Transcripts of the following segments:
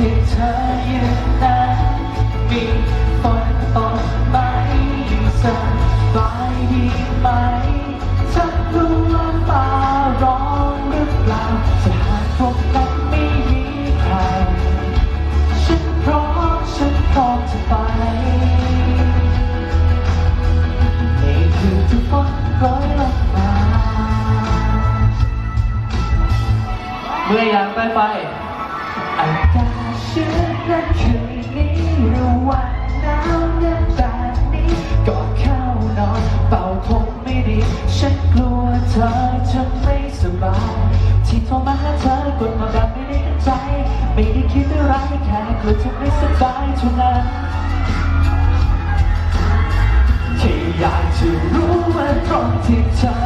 ที่เธอยืนนั้นมีฝนตกไหมสบายดีไหมฉันรู้ว่าฟ้าร้องหรือเปล่าจะหากพวกนั้นไม่มีใคร ฉันพร้อมฉันพร้อมจะไปนี่คือที่ฝนโปรยลงมาเมื่อยางไปไป เธอฉันไม่สบายที่โทรมาหาเธอกดมาแบบไม่ได้ตั้งใจ ไม่ได้คิดอะไรแค่กลัวเธอไม่สบายเท่านั้นแค่อยากจะรู้ว่าตรงที่เธอ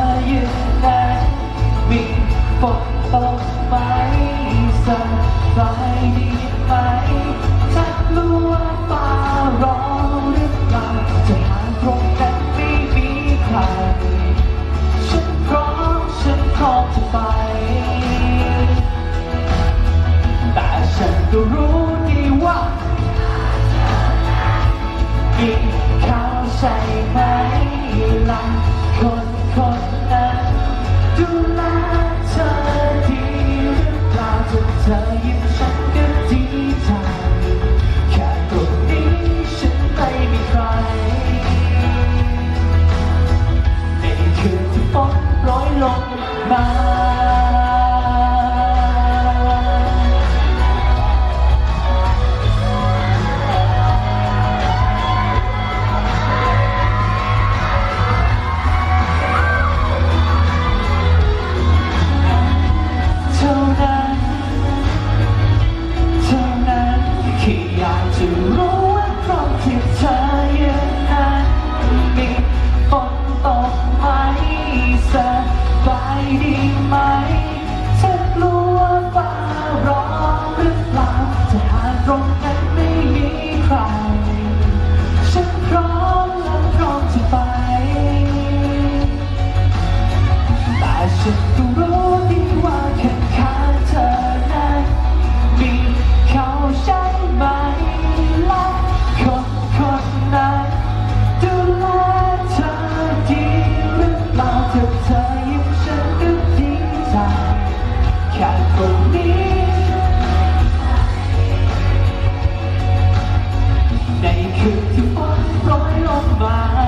ดูแเธอดีหรือเปล่าจนเธอยิ้มฉันก็ดีใจแค่ตรงนี้ฉันไม่มีใครในคืนที่ฝนร้อยลงมา คือที่ฟ้าร้อยลงมา